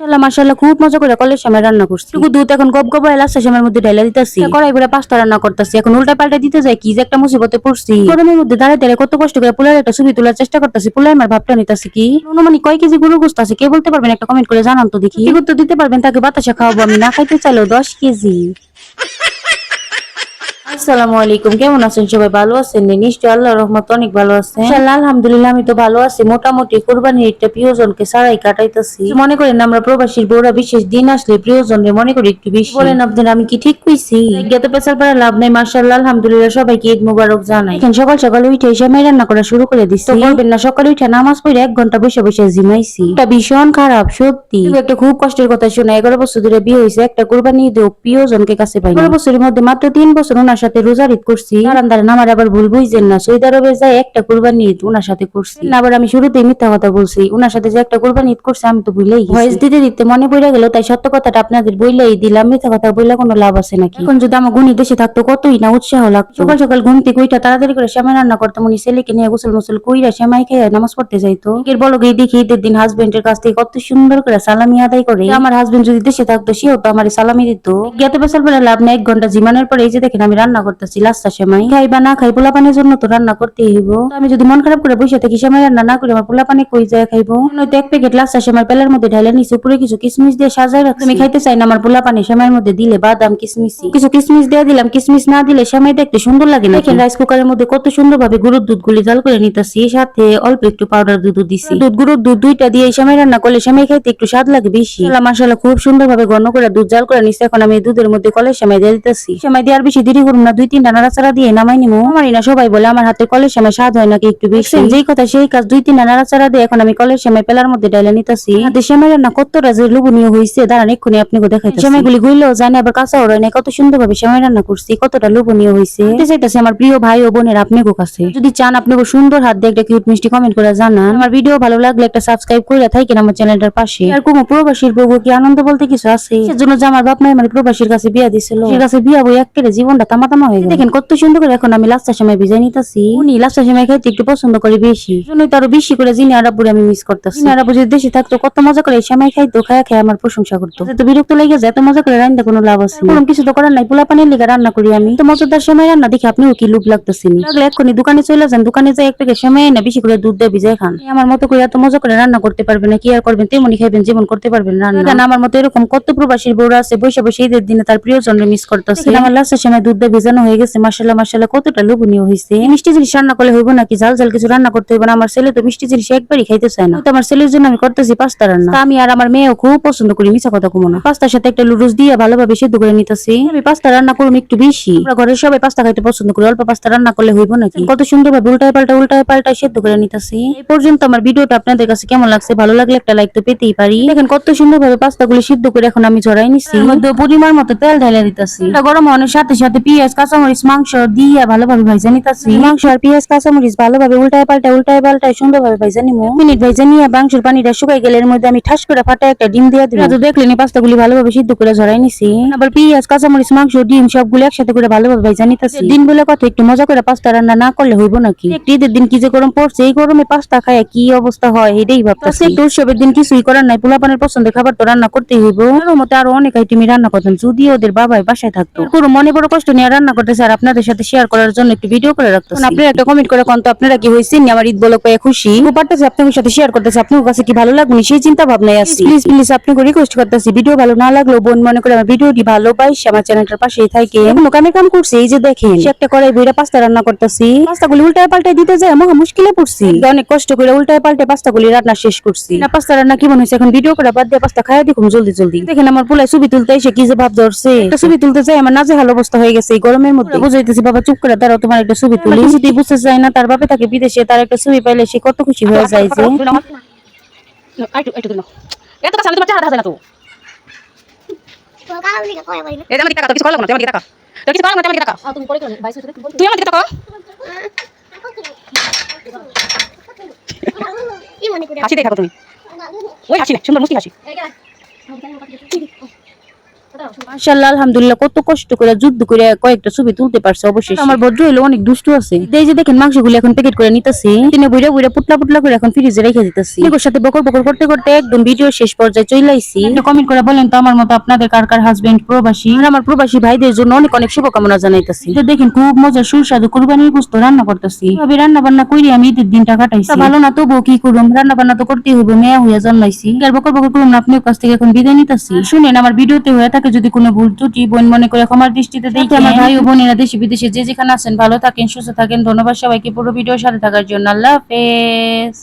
মাশাল্লাহ মাশাল্লাহ খুব মজা করে কলের সময় রান্না করছি। টুকু দুধ এখন গপ গপ এলাচা সময়ের মধ্যে ঢেলে দিতেছি। কড়াই করে পাস্তা রান্না করতেছি এখন উল্টা পাল্টা দিতে যাই কি যে একটা মুসিবতে পড়ছি। গরমের মধ্যে দাঁড়ায় দাঁড়ায় কত কষ্ট করে পোলার একটা ছবি তোলার চেষ্টা করতেছি পোলাই আমার ভাবটা নিতেছি কি? অনুমানি কয় কেজি গরু গোস্ত আছে কে বলতে পারবেন? একটা কমেন্ট করে জানান তো দেখি। কি দিতে পারবেন তাকে বাতাসা খাওয়াবো আমি না খাইতে চাইলেও দশ কেজি। আসসালামু আলাইকুম। কেমন আছেন সবাই? ভালো আছেন? নি? নিশ্চয়ই আল্লাহর রহমত অনেক ভালো আছেন। আলহামদুলিল্লাহ আমি তো ভালো আছি। মোটামুটি কুরবানির একটা প্রিয়জনকে সারাই কাটাইতেছি। মনে করেন আমরা প্রবাসীর বউরা বিশেষ দিন আসলে প্রিয়জনরে মনে করি একটু বেশি। বলেন আপনারা আমি কি ঠিক কইছি? জ্ঞাত পেশার পরে লাভ নাই মার্শাল্লাহ আলহামদুলিল্লাহ সবাইকে ঈদ মুবারক জানাই। এখন সকাল সকাল উঠে সেমাই রান্না করা শুরু করে দিচ্ছি তো বলবেন না সকালে উঠে নামাজ পড়ে এক ঘণ্টা বসে বসে জিমাইছি। এটা ভীষণ খারাপ সত্যি। একটা খুব কষ্টের কথা শোনা এগারো বছর ধরে বিয়ে হয়েছে একটা কোরবানি ঈদেও প্রিয়জনকে কাছে পাই এগারো বছরের মধ্যে মাত্র তিন বছর ওনার সাথে রোজার ঈদ করছি। আরামদারে নামার আবার ভুল বুঝছেন না। সৌদি আরবে যাই একটা কোরবানি ঈদ ওনার সাথে করছি। আবার আমি শুরুতেই মিথ্যা কথা বলছি ওনার সাথে যে একটা কোরবানি ঈদ করছি আমি তো ভুলেই ভয়েস দিতে দিতে মনে পড়ে গেল তাই সত্য কথাটা আপনাদের বইলেই দিলাম। মিথ্যা কথা বললে কোনো লাভ আছে নাকি? এখন যদি আমার গুণী দেশে থাকতো কতই না উৎসাহ লাগতো। সকাল সকাল ঘুম থেকে উইটা তাড়াতাড়ি করে শ্যামাই রান্না করতাম। উনি ছেলেকে নিয়ে গোসল মোসল কইরা শ্যামাই খেয়ে নামাজ পড়তে যাইতো। এর বলো গিয়ে দেখি ঈদের দিন হাজবেন্ডের কাছ থেকে কত সুন্দর করে সালামি আদায় করে। আমার হাজবেন্ড যদি দেশে থাকতো সেও তো আমার সালামি দিত। জ্ঞাত বেসাল বলে লাভ নেই এক ঘণ্টা জিমানোর পরে এই যে দেখেন আমি রান্না করতেছি, লাস্টা সেমাই খাই বা না, খাই পোলা পানির জন্য তো রান্না করতেই হইব। আমি যদি মন খারাপ করে বসে থাকি সেমাই রান্না না করে, আমার পোলা পানি কই যায় খাইবো? নয়তো এক প্যাকেট লাস্টা সেমাই পেলার মধ্যে ঢাইলে নিচে উপরে কিছু কিসমিস দিয়ে সাজাই রাখছি। আমি খাইতে চাই না, আমার পোলা পানি সেমাইয়ের মধ্যে দিলে বাদাম, কিসমিসি। কিছু কিসমিস দিয়ে দিলাম, কিসমিস না দিলে সেমাই দেখতে সুন্দর লাগে না দেখেন রাইস কুকারের মধ্যে কত সুন্দর ভাবে গরুর দুধ গুলি জাল করে নিতেছি, সাথে অল্প একটু পাউডার দুধ দিছি। দুধ গরুর দুধ দুইটা দিয়ে সেমাই রান্না করলে সেমাই খাইতে একটু স্বাদ লাগে বেশি। মাসালা খুব সুন্দর ভাবে ঘন করে দুধ জাল করে নিচ্ছে এখন আমি দুধের মধ্যে কলের সেমাই দিয়ে দিতেছি। সেমাই দেওয়ার বেশি দেরি করুন না দুই তিনটা নাড়াচাড়া দিয়ে নামাই নিমু। আমারই না সবাই বলে আমার হাতে কলের সেমাই স্বাদ হয় নাকি একটু বেশি? যেই কথা সেই কাজ দুই তিনটা নাড়াচাড়া দিয়ে এখন আমি কলের সেমাই পেলার মধ্যে ডাইলে নিতেছি। হাতে সেমাই রান্না কতটা যে লোভনীয় হয়েছে দাঁড়ান এক্ষুনি আপনাকে দেখাই সেমাইগুলি গুইলেও জানে আবার কাঁচা ওড়াই নাই। কত সুন্দর ভাবে সেমাই রান্না করছি কতটা লোভনীয় হয়েছে। বলতে আমার প্রিয় ভাই ও বোনের আপনাকে কাছে। যদি চান আপনাকে সুন্দর হাত দিয়ে একটা কিউট মিষ্টি কমেন্ট করে জানান। আমার ভিডিও ভালো লাগলে একটা সাবস্ক্রাইব করে থাকেন আমার চ্যানেলটার পাশে। আর কোনো প্রবাসীর বউ কি আনন্দ বলতে কিছু আছে? সেজন্য যে আমার বাপ মায়ের মানে প্রবাসীর কাছে বিয়া দিছিল। সে কাছে বিয়া বই একেবারে জীবনটা তামা হয়ে গেল। দেখেন কত সুন্দর করে এখন আমি লাস্টার সময় ভিজাই নিতেছি। উনি লাস্টার সময় খাইতে একটু পছন্দ করে বেশি। জন্যই তো আরও বেশি করে জিনি আরাবুরে আমি মিস করতেছি। জিনি আরাবু যদি দেশে থাকতো কত মজা করে এই সময় খাইতো খায়া খায় আমার প্রশংসা করতো। বিরক্ত লেগে যায় এত মজা করে রান্না কোনো লাভ আছে কোনো কিছু তো করার নাই পোলা পানির লিগা রান্না করি আমি। তো মজাদার সময় রান্না দেখি আপনিও কি লুপ লাগতেছি লাগলে এক্ষুনি দোকানে চলে যান দোকানে যাই এক প্যাকেট সময় না বেশি করে দুধ দিয়ে ভিজাই খান। আমার মতো করে এত মজা করে রান্না করতে পারবেন না কি আর করবেন তেমনি খাইবেন যেমন করতে পারবেন রান্না। আমার মতো এরকম কত প্রবাসীর বউরা আছে বসে বসে ঈদের দিনে তার প্রিয় জনরে মিস করতেছে আমার লাস্টের সময় দুধ দিয়ে ভিজানো হয়ে গেছে মাসাল্লাহ মাসাল্লাহ কতটা লোভনীয় হয়েছে মিষ্টি জিনিস রান্না করলে হইব নাকি? ঝাল ঝাল কিছু রান্না করতে হইব না? আমার ছেলে তো মিষ্টি জিনিস একবারই খাইতে চায় না। আমার ছেলের জন্য আমি করতেছি পাস্তা রান্না। আমি আর আমার মেয়েও খুব পছন্দ করি, মিছা কথা কমো না। পাস্তার সাথে একটা লুডুস দিয়ে ভালোভাবে সিদ্ধ করে নিতেছি। আমি পাস্তা রান্না করুম একটু বেশি। আমরা ঘরের সবাই পাস্তা খাইতে পছন্দ করি, অল্প পাস্তা রান্না করলে হইব নাকি? কত সুন্দর ভাবে উল্টায় পাল্টা উল্টায় পাল্টা সেদ্ধ করে নিতেছি। এই পর্যন্ত আমার ভিডিওটা আপনাদের কাছে কেমন লাগছে? ভালো লাগলে একটা লাইক তো পেতেই পারি। দেখেন কত সুন্দর ভাবে পাস্তা গুলি সিদ্ধ করে এখন আমি ঝরাই নিচ্ছি পরিমাণ মতো তেল ঢেলে দিতেছি। গরম হওয়ার সাথে সাথে পেঁয়াজ কাঁচামরিচ মাংস দিয়ে ভালোভাবে ভাইজা নিতেছি মাংস আর পেঁয়াজ কাঁচামরিচ ভালোভাবে উল্টায় পাল্টায় উল্টায় পাল্টায় সুন্দরভাবে ভাইজা নিমু মিনিট ভাইজা নিয়ে মাংসের পানিটা শুকাই গেলে এর মধ্যে আমি ঠাস করে ফাটা একটা ডিম দিয়ে দিলাম। তো দেখলেন এই পাস্তাগুলি ভালোভাবে সিদ্ধ করে ঝরাই নিছি। আবার পেঁয়াজ কাঁচামরিচ মাংস ডিম সবগুলো একসাথে করে ভালোভাবে ভাইজা নিতেছি দিন বলে কত একটু মজা করে পাস্তা রান্না না করলে হইব নাকি? একটু ঈদের দিন কি যে গরম পড়ছে এই গরমে পাস্তা খায় কি অবস্থা হয় এটাই ভাবতেছি। একটু উৎসবের দিন কিছুই করার নাই পোলাপানের পছন্দের খাবার তো রান্না করতেই হইব। আমার মতে আরও অনেক আইটেমই রান্না করতেন যদি ওদের বাবাই বাসায় থাকতো। পুরো মনে বড় কষ্ট নিয়ে রান্না করতেছে আর আপনাদের সাথে শেয়ার করার জন্য একটু ভিডিও করে রাখতো আপনারা একটা কমেন্ট করে কোন তো আপনারা কি হয়েছেন আমার ঈদ বলক পেয়ে খুশি। পারতেছে আপনাদের সাথে শেয়ার করতেছে। আপনার কাছে কি ভালো লাগবে? সেই চিন্তা ভাবনায় আছি। প্লিজ প্লিজ আপনাকে রিকোয়েস্ট করতেছি। ভিডিও ভালো না লাগলেও বোন মনে করে আমার ভিডিওটি ভালো পাইছে আমার চ্যানেলটার পাশেই থাকে। এখন কামে কাম করছে এই যে দেখেন। সে একটা কড়াই বইরা পাস্তা রান্না করতেছি। পাস্তাগুলি উল্টায় পাল্টায় দিতে যায় মহা মুশকিলে পড়ছি। অনেক কষ্ট করে উল্টায় পাল্টে পাস্তাগুলি রান্না শেষ করছি। না পাস্তা রান্না কি মনে হয়েছে? এখন ভিডিও করে বাদ দিয়ে পাস্তা খাইয়া দেখুন জলদি জলদি। দেখেন আমার পোলায় ছবি তুলতে এসে কি যে ভাব ধরছে। ছবি তুলতে যায় আমার নাজে হাল অবস্থা হয়ে গেছে গরমের মধ্যে বুঝাইতেছি বাবা চুপ করে দাঁড়াও তোমার একটা ছবি তুলি। কিছুতেই বুঝতে চায় না তার বাপে তাকে বিদেশে তার একটা ছবি পাইলে সে কত খুশি হয়ে যায় যে। আইটু আইটু দিন এত কাছে আমি তোমার চেহারা না তো এই আমার দিকে তাকা কিছু করা না আমার দিকে তাকা কিছু করা না আমার দিকে তাকা তুমি পরে করো বাইশ তুই আমার দিকে তাকা হাসি দেখা তুমি ওই হাসি না সুন্দর মুস্কি হাসি মাশাআল্লাহ আলহামদুলিল্লাহ কত কষ্ট করে যুদ্ধ করে কয়েকটা ছবি তুলতে পারছে অবশ্যই আমার বদ্র হইল অনেক দুষ্ট আছে। এই যে দেখেন মাংসগুলো এখন প্যাকেট করে নিতেছি। তিনি বুড়া বুড়া পুটলা পুটলা করে এখন ফ্রিজে রেখে দিতেছি। সাথে বকর বকর করতে করতে একদম ভিডিও শেষ পর্যায়ে চলে আইছি। কমেন্ট করে বলেন তো আমার মতো আপনাদের কার কার হাজবেন্ড প্রবাসী? আর আমার প্রবাসী ভাইদের জন্য অনেক অনেক শুভকামনা জানাইতেছি। দেখেন খুব মজার সুস্বাদু কুরবানির গোস্ত রান্না করতেছি। রান্না বান্না করি আমি ঈদের দিনটা কাটাইছি। ভালো না তবুও কি করুম? রান্না বান্না তো করতেই হবে মেয়া হইয়া জন্মাইছি। আর বকর বকর করুম না আপনিও কাছ থেকে এখন বিদায় নিতেছি। শুনেন আমার ভিডিওতে হয়ে থাকে যদি কোনো ভুল ত্রুটি বোন মনে করে ক্ষমার দৃষ্টিতে দেখি আমার ভাই ও বোনেরা দেশে বিদেশে যে যেখানে আছেন ভালো থাকেন সুস্থ থাকেন। ধন্যবাদ সবাইকে পুরো ভিডিওর সাথে থাকার জন্য। আল্লাহ হাফেজ।